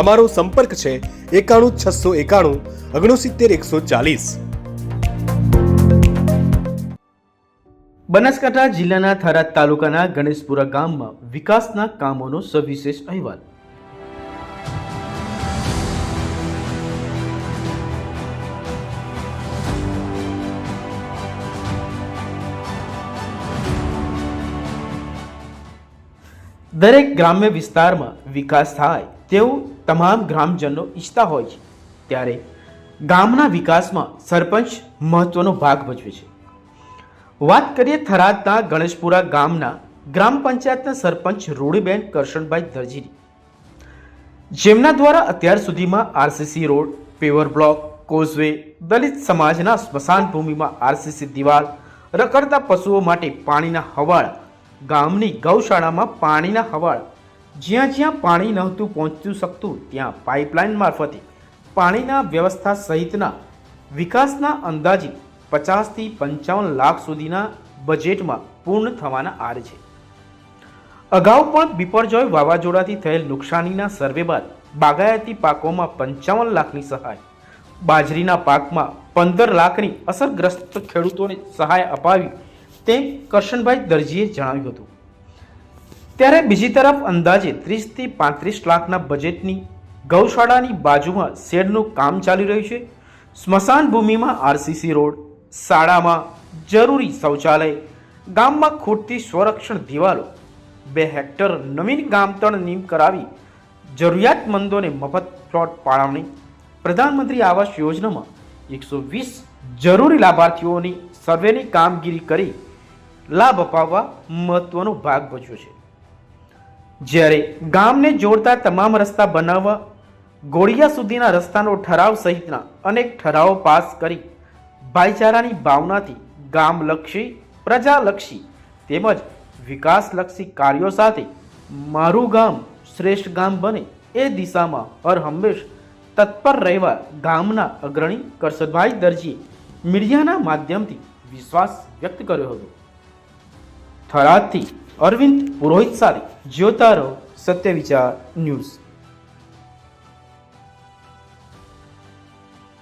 અમારો સંપર્ક છે એકાણું છસો એકાણું ઓગણસિત્તેર એકસો ચાલીસ. બનાસકાંઠા જિલ્લાના થરાદ તાલુકાના ગણેશપુરા ગામમાં વિકાસના કામોનો સવિશેષ અહેવાલ. દરેક ગ્રામ્ય વિસ્તારમાં વિકાસ થાય. તેવું તમામ ગ્રામજનો ઈચ્છતા હોય છે. ત્યારે ગામના વિકાસમાં સરપંચ મહત્વનો ભાગ ભજવે છે. વાત કરીએ થરાદના ગણેશપુરા ગામના ગ્રામ પંચાયતના સરપંચ રૂડીબેન કરશનભાઈ દરજીની જેમના દ્વારા અત્યાર સુધીમાં RCC road, paver block, causeway, Dalit સમાજના સ્મશાન ભૂમિમાં આરસીસી દિવાલ રખડતા પશુઓ માટે પાણીના હવાળ, ગામની ગૌશાળામાં પાણીના હવાળ જ્યાં જ્યાં પાણી નહોતું પહોંચતું શકતું, ત્યાં પાઇપલાઇન મારફતે પાણીના વ્યવસ્થા સહિતના વિકાસના અંદાજિત પચાસથી પંચાવન લાખ સુધીના બજેટમાં પૂર્ણ થવાના આર છે. અગાઉ પણ બિપરજોય વાવાઝોડાથી થયેલ નુકસાનીના સર્વે બાદ બાગાયતી પાકોમાં પંચાવન લાખની સહાય, બાજરીના પાકમાં પંદર લાખની અસરગ્રસ્ત ખેડૂતોને સહાય અપાવી તેમ કરશનભાઈ દરજીએ જણાવ્યું હતું. ત્યારે બીજી તરફ અંદાજે ત્રીસથી પાંત્રીસ લાખના બજેટની ગૌશાળાની બાજુમાં શેડનું કામ ચાલી રહ્યું છે. સ્મશાન ભૂમિમાં આરસીસી રોડ, શાળામાં જરૂરી શૌચાલય, ગામમાં ખૂટતી સ્વરક્ષણ દિવાલો, બે હેક્ટર નવીન ગામતણ નીમ કરાવી જરૂરિયાતમંદોને મફત પ્લોટ ફાળવણી પ્રધાનમંત્રી આવાસ યોજનામાં એકસો વીસ જરૂરી લાભાર્થીઓની સર્વેની કામગીરી કરી લાભ અપાવવા મહત્વનો ભાગ ભજવ્યો છે. જ્યારે ગામને જોડતા તમામ રસ્તા બનાવવા, ગોળિયા સુધીના રસ્તાનો ઠરાવ સહિતના અનેક ઠરાવો પાસ કરી, ભાઈચારાની ભાવનાથી ગામલક્ષી, પ્રજાલક્ષી તેમજ વિકાસલક્ષી કાર્યો સાથે મારું ગામ શ્રેષ્ઠ ગામ બને એ દિશામાં હર હંમેશ તત્પર રહેવા ગામના અગ્રણી કરશદભાઈ દરજીએ મીડિયાના માધ્યમથી વિશ્વાસ વ્યક્ત કર્યો હતો. થરાદથી અરવિંદ પુરોહિત સાથે સત્ય વિચાર ન્યૂઝ.